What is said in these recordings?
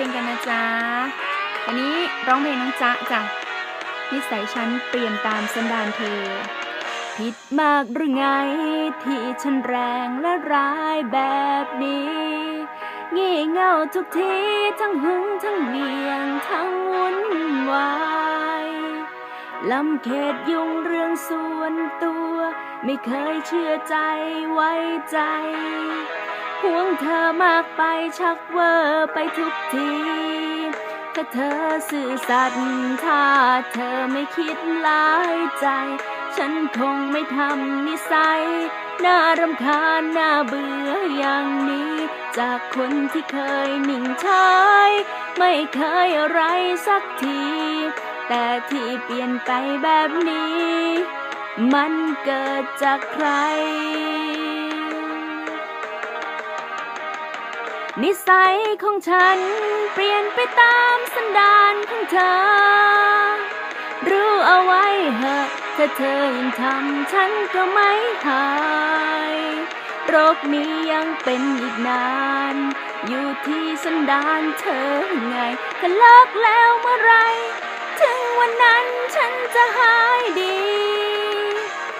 ลงกันนะจ๊ะวันนี้ร้องเพลงน้องจ๊ะจ้ะนิสัยฉันเปลี่ยนตามสันดานเธอ ผิดมากหรือไง ที่ฉันแรงและร้ายแบบนี้ งี่เง่าทุกทีทั้งหึงทั้งเหวียงทั้งวุ่นวายลำเขตยุ่งเรื่องส่วนตัว ไม่เคยเชื่อใจไว้ใจ ห่วงเธอมากไปชักเวอร์ไปทุกทีถ้าเธอสื่อสัตย์ถ้าเธอไม่คิดร้ายใจ ฉันคงไม่ทำนิสัย น่ารำคาญน่าเบื่ออย่างนี้ จากคนที่เคยหนิ่งเฉยไม่เคยอะไรสักที แต่ที่เปลี่ยนไปแบบนี้ มันเกิดจากใคร นิสัยของฉันเปลี่ยนไปตามสันดานของเธอ รู้เอาไว้เหอะถ้าเธอยังทำฉันก็ไม่หายโรคนี้ยังเป็นอีกนาน อยู่ที่สันดานเธอไงถ้าเลิกแล้วเมื่อไร ถึงวันนั้นฉันจะหายดี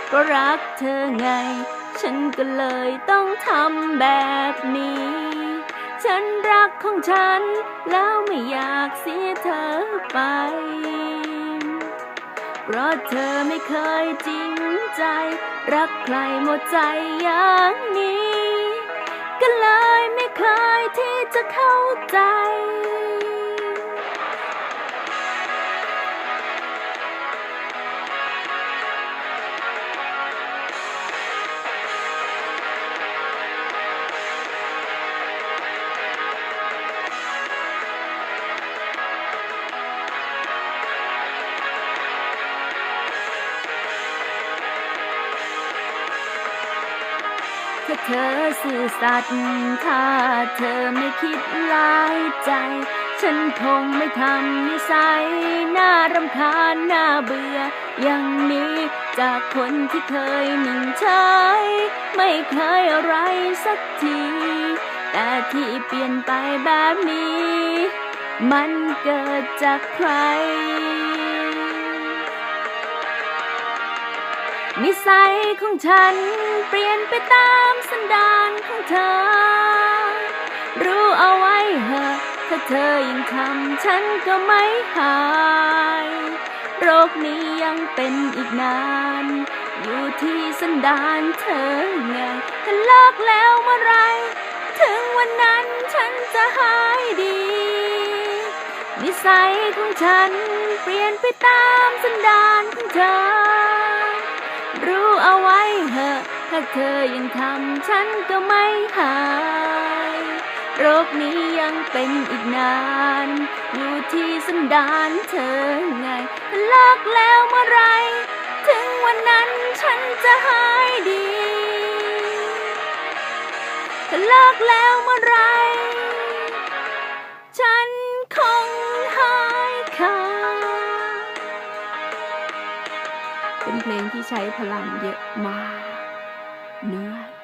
เพราะรักเธอไง ฉันก็เลยต้องทำแบบนี้ ฉันรักของฉัน แล้วไม่อยากเสียเธอไป เพราะเธอไม่เคยจริงใจ รักใครหมดใจอย่างนี้ ก็เลยไม่เคยที่จะเข้าใจ ถ้าเธอสื่อสัตย์ถ้าเธอไม่คิดร้ายใจ ฉันคงไม่ทำนิสัยน่ารำคาญน่าเบื่อ อย่างนี้จากคนที่เคยหนิ่งเฉยไม่เคยอะไรสักที แต่ที่เปลี่ยนไปแบบนี้ มันเกิดจากใครนิสัยของฉันเปลี่ยนไปตาม เธอยังทำฉันก็ไม่หาย โรคนี้ยังเป็นอีกนาน อยู่ที่สันดานเธอไงถ้าเลิกแล้วเมื่อไร ถึงวันนั้นฉันจะหายดี นิสัยของฉันเปลี่ยนไปตามสันดานของเธอ รู้เอาไว้เหอะ ถ้าเธอยังทำฉันก็ไม่หาย โรคนี้ยังเป็นอีกนาน อยู่ที่สันดานเธอไงเลิกแล้วเมื่อไร ถึงวันนั้นฉันจะหายดีถ้าเลิกแล้วเมื่อไร ฉันคงหายขาดเป็นเพลงที่ใช้พลังเยอะมาก เนื่อ